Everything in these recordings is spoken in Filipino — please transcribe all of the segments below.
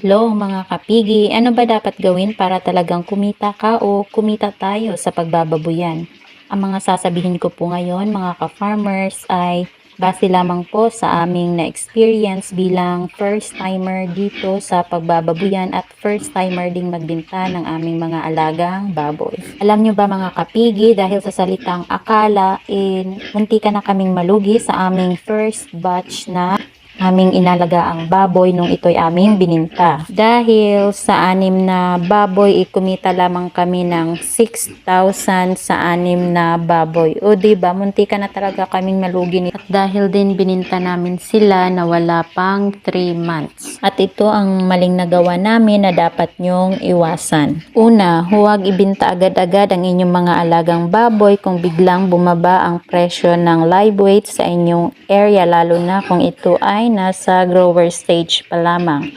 Hello mga kapigi, ano ba dapat gawin para talagang kumita ka o kumita tayo sa pagbababuyan? Ang mga sasabihin ko po ngayon mga ka-farmers ay base lamang po sa aming na-experience bilang first timer dito sa pagbababuyan at first timer ding magbenta ng aming mga alagang baboy. Alam nyo ba mga kapigi dahil sa salitang akala, in, munti ka na kaming malugi sa aming first batch na aming inalaga ang baboy nung ito'y aming bininta. Dahil sa anim na baboy, ikumita lamang kami ng 6,000 sa anim na baboy. O ba munti ka na talaga kaming malugi nito. At dahil din bininta namin sila na wala pang 3 months. At ito ang maling nagawa namin na dapat nyong iwasan. Una, huwag ibinta agad-agad ang inyong mga alagang baboy kung biglang bumaba ang presyo ng live weight sa inyong area lalo na kung ito ay nasa grower stage pa lamang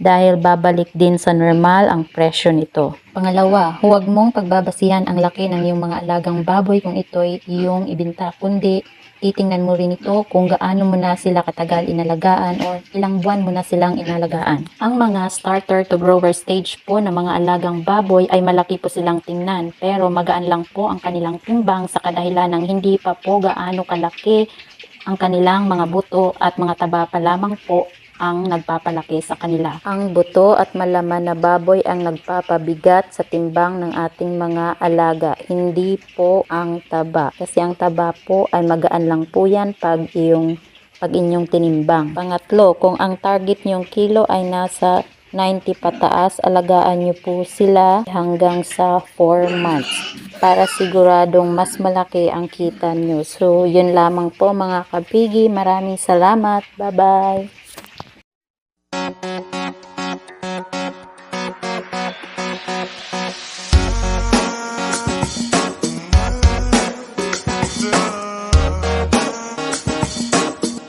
dahil babalik din sa normal ang presyo nito. Pangalawa, huwag mong pagbabasihan ang laki ng iyong mga alagang baboy kung ito'y iyong ibinta, kundi titingnan mo rin ito kung gaano mo na sila katagal inalagaan or ilang buwan mo na silang inalagaan. Ang mga starter to grower stage po ng mga alagang baboy ay malaki po silang tingnan pero magaan lang po ang kanilang timbang sa kadahilan ng hindi pa po gaano kalaki ang kanilang mga buto at mga taba pa lamang po ang nagpapalaki sa kanila. Ang buto at malaman na baboy ang nagpapabigat sa timbang ng ating mga alaga, hindi po ang taba. Kasi ang taba po ay magaan lang po yan pag iyong pag inyong tinimbang. Pangatlo, kung ang target niyong kilo ay nasa 90 pataas, alagaan niyo po sila hanggang sa 4 months para siguradong mas malaki ang kita niyo. So, yun lamang po mga kabigi. Maraming salamat. Bye-bye.